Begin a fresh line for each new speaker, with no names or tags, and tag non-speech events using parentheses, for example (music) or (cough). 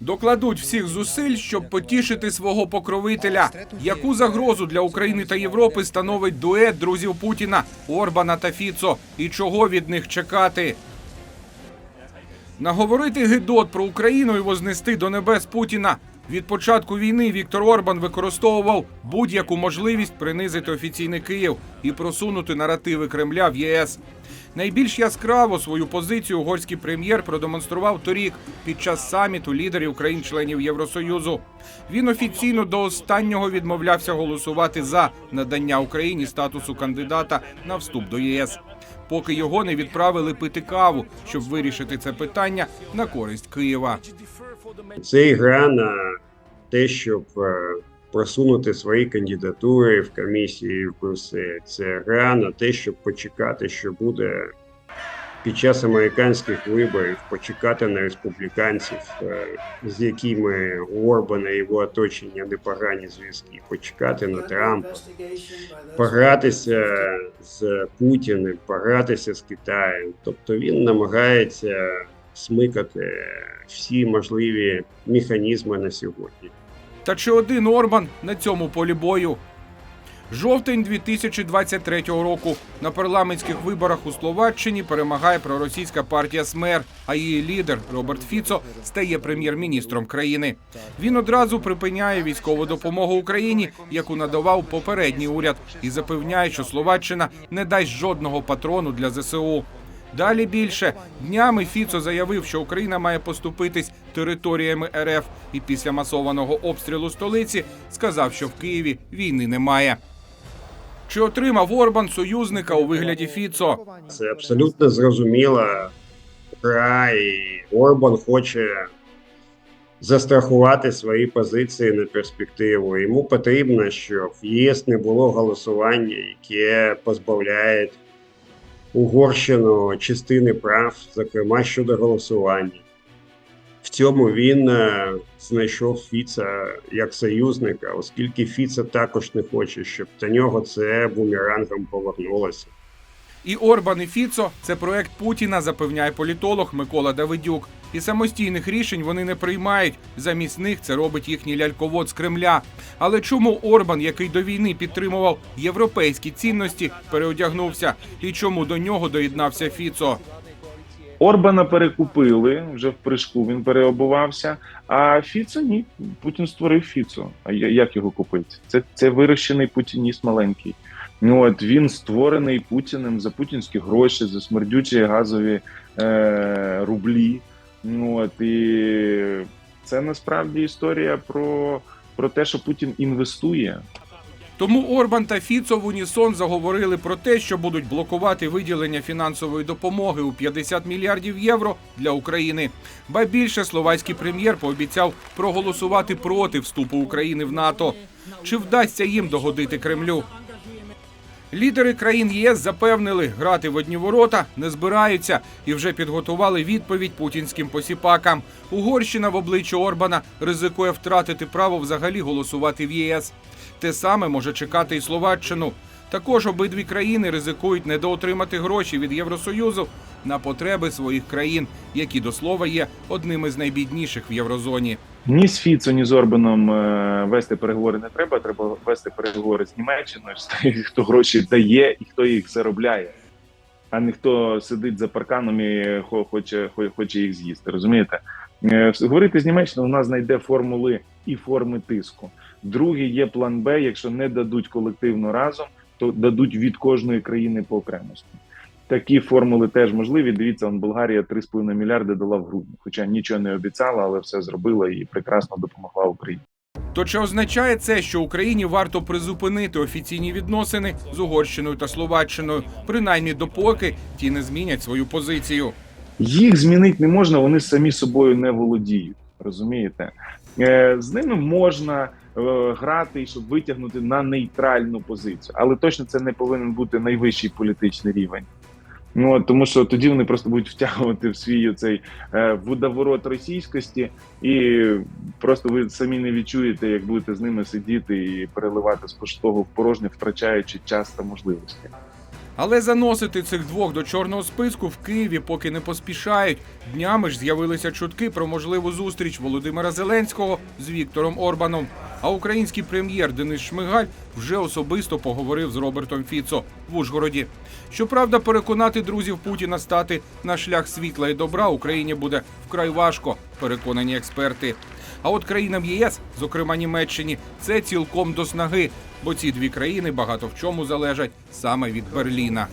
Докладуть всіх зусиль, щоб потішити свого покровителя. Яку загрозу для України та Європи становить дует друзів Путіна, Орбана та Фіцо? І чого від них чекати? Наговорити гидот про Україну і вознести до небес Путіна. Від початку війни Віктор Орбан використовував будь-яку можливість принизити офіційний Київ і просунути наративи Кремля в ЄС. Найбільш яскраво свою позицію угорський прем'єр продемонстрував торік під час саміту лідерів країн-членів Євросоюзу. Він офіційно до останнього відмовлявся голосувати за надання Україні статусу кандидата на вступ до ЄС, поки його не відправили пити каву, щоб вирішити це питання на користь Києва.
Це гра на те, щоб е, просунути свої кандидатури в комісії в Брюссель. Це гра на те, щоб почекати, що буде під час американських виборів, почекати на республіканців, е, з якими Орбана і його оточення непогані зв'язки, почекати на Трампа, погратися з Путіним, погратися з Китаєм. Тобто він намагається смикати всі можливі механізми на сьогодні.
Та чи один Орбан на цьому полі бою? Жовтень 2023 року на парламентських виборах у Словаччині перемагає проросійська партія СМЕР, а її лідер Роберт Фіцо стає прем'єр-міністром країни. Він одразу припиняє військову допомогу Україні, яку надавав попередній уряд, і запевняє, що Словаччина не дасть жодного патрону для ЗСУ. Далі більше днями Фіцо заявив, що Україна має поступитись територіями РФ, і після масованого обстрілу столиці сказав, що в Києві війни немає. Чи отримав Орбан союзника у вигляді Фіцо?
Це абсолютно зрозуміла гра, і Орбан хоче застрахувати свої позиції на перспективу. Йому потрібно, щоб в ЄС не було голосування, яке позбавляє Угорщину частини прав, зокрема щодо голосування. В цьому він е, знайшов Фіца як союзника, оскільки Фіца також не хоче, щоб до нього це бумерангом повернулося.
І Орбан і Фіцо це проект Путіна, запевняє політолог Микола Давидюк. І самостійних рішень вони не приймають. Замість них це робить їхній ляльковод з Кремля. Але чому Орбан, який до війни підтримував європейські цінності, переодягнувся? І чому до нього доєднався Фіцо?
Орбана перекупили вже в прыжку, він переобувався. А Фіцо ні. Путін створив Фіцо. А як його купити? Це, це вирощений путініст маленький. Ну от він створений Путіним за путінські гроші, за смердючі газові е, рублі. Ну от і це насправді історія про, про те, що Путін інвестує.
Тому Орбан та Фіцо в унісон заговорили про те, що будуть блокувати виділення фінансової допомоги у 50 мільярдів євро для України. Ба більше словацький прем'єр пообіцяв проголосувати проти вступу України в НАТО. Чи вдасться їм догодити Кремлю? Лідери країн ЄС запевнили, грати в одні ворота не збираються і вже підготували відповідь путінським посіпакам. Угорщина в обличчі Орбана ризикує втратити право взагалі голосувати в ЄС. Те саме може чекати і Словаччину. Також обидві країни ризикують недоотримати гроші від Євросоюзу на потреби своїх країн, які до слова є одними з найбідніших в єврозоні.
Ні з Фіцо, ні з Орбаном е, вести переговори не треба. Треба вести переговори з Німеччиною, (laughs) з тим, хто гроші дає і хто їх заробляє, а не хто сидить за парканом і хо- хоче, хоче їх з'їсти. Розумієте? Е, Говорити з Німеччиною вона знайде формули і форми тиску. Другий є план Б. Якщо не дадуть колективно разом, то дадуть від кожної країни по окремості. Такі формули теж можливі. Дивіться, он Болгарія 3,5 мільярди дала в грудні, хоча нічого не обіцяла, але все зробила і прекрасно допомогла Україні.
То чи означає це, що Україні варто призупинити офіційні відносини з Угорщиною та Словаччиною, принаймні допоки ті не змінять свою позицію?
Їх змінити не можна, вони самі собою не володіють. Розумієте? Е, з ними можна е, грати, щоб витягнути на нейтральну позицію, але точно це не повинен бути найвищий політичний рівень. Ну тому що тоді вони просто будуть втягувати в свій цей е, водоворот російськості, і просто ви самі не відчуєте, як будете з ними сидіти і переливати з пустого в порожнє, втрачаючи час та можливості.
Але заносити цих двох до чорного списку в Києві поки не поспішають. Днями ж з'явилися чутки про можливу зустріч Володимира Зеленського з Віктором Орбаном. А український прем'єр Денис Шмигаль вже особисто поговорив з Робертом Фіцо в Ужгороді. Щоправда, переконати друзів Путіна стати на шлях світла і добра Україні буде вкрай важко, переконані експерти. А от країнам ЄС, зокрема Німеччині, це цілком до снаги, бо ці дві країни багато в чому залежать саме від Берліна.